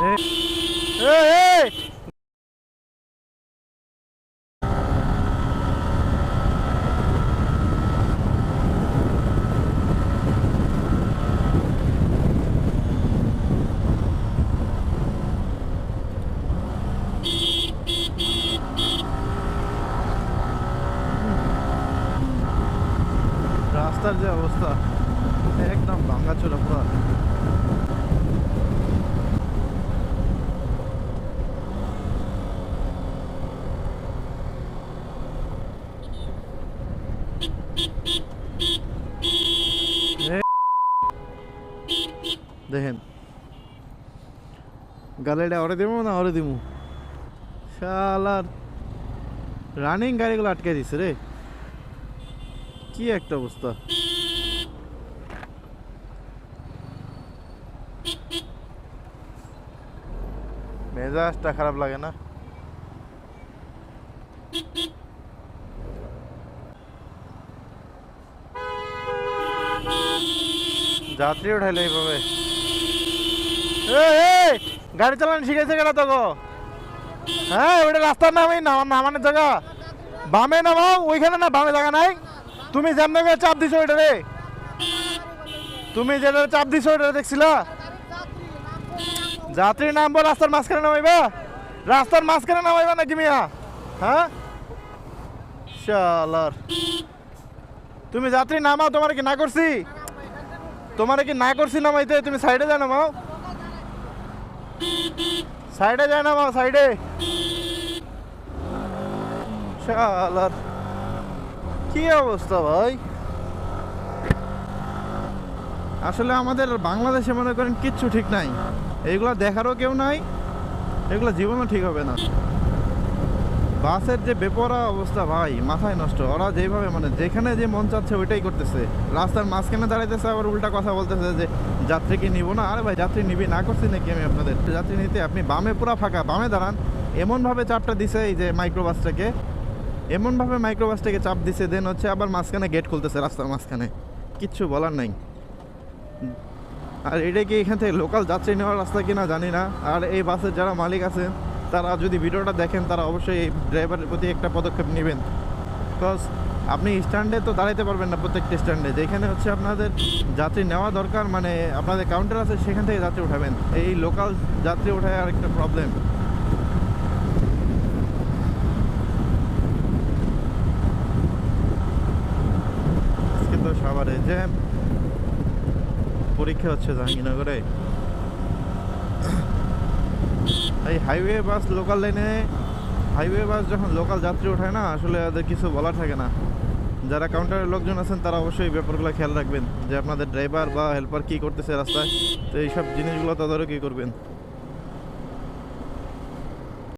রাস্তার যে অবস্থা একদম ভাঙাচোরা পুরো। দেখেন। গাড়িটা ওরে দিব না ওরে দিব শালার রানিং গাড়িগুলো আটকে দিছে রে। কি একটা অবস্থা। মেজাজটা খারাপ লাগে না। যাত্রী উঠাইলে এইভাবে। এই, এই, গাড়ি চালানো শিখেছে কেন তো হ্যাঁ ওইটা রাস্তার নাম নামানোর জায়গা। বামে নামাও ওইখানে না বামে জায়গা নাই। তুমি যেমন চাপ দিছো ওইটা রে। তুমি যেটা চাপ দিছো ওইটা দেখছিলা? যাত্রী নামবো রাস্তার মাঝখানে নামাইবা। রাস্তার মাঝখানে নামাইবা নাকি মিয়া? হ্যাঁ? শালার। তুমি যাত্রী নামাও তোমার কি না করছি? তোমার কি না করছি নামাইতে, তুমি সাইডে যা নামাও। সাইডে যায় না মা, সাইডে। শালার। কি অবস্থা ভাই? আসলে আমাদের বাংলাদেশে মনে করেন কিচ্ছু ঠিক নাই। এইগুলো দেখারও কেউ নাই, এগুলো জীবনও ঠিক হবে না। বাসের যে বেপরা অবস্থা ভাই, মাথায় নষ্ট। ওরা যেভাবে মানে যেখানে যে মন চাচ্ছে ওইটাই করতেছে। রাস্তার মাঝখানে দাঁড়াইতেছে, আবার উল্টা কথা বলতেছে যে, যাত্রীকে নিব না। আরে ভাই, যাত্রী নিবি না করছি নাকি আমি আপনাদের? যাত্রী নিতে আপনি বামে পুরা ফাঁকা, বামে দাঁড়ান। এমনভাবে চাপটা দিছে এই যে মাইক্রোবাসটাকে এমনভাবে মাইক্রোবাসটাকে চাপ দিছে দেন হচ্ছে আবার মাঝখানে গেট খুলতেছে রাস্তার মাঝখানে। কিচ্ছু বলার নাই। আর এটা কি এখান থেকে লোকাল যাত্রী নেওয়ার রাস্তা কিনা জানি না। আর এই বাসের যারা মালিক আছেন তারা যদি ভিডিওটা দেখেন, তারা অবশ্যই এই ড্রাইভারের প্রতি একটা পদক্ষেপ নেবেন। বিকজ আপনি স্ট্যান্ডে তো দাঁড়াইতে পারবেন না প্রত্যেকটা স্ট্যান্ডে যেখানে হচ্ছে আপনাদের যাত্রী নেওয়া দরকার মানে আপনাদের কাউন্টার আছে, সেখান থেকে যাত্রী উঠাবেন। এই লোকাল যাত্রী ওঠায় আর একটা প্রবলেম আজকে তো সাভারে জ্যাম পরীক্ষা হচ্ছে জাহাঙ্গীরনগরে। এই হাইওয়ে বাস লোকাল লাইনে হাইওয়ে বাস যখন লোকাল যাত্রী ওঠায় না, আসলে ওদের কিছু বলা থাকে না। যারা কাউন্টারের লোকজন আছেন, তারা অবশ্যই ব্যাপারগুলো খেয়াল রাখবেন, যে আপনাদের ড্রাইভার বা হেল্পার কী করতেছে রাস্তায়, তো এইসব জিনিসগুলো তাদেরও কী করবেন।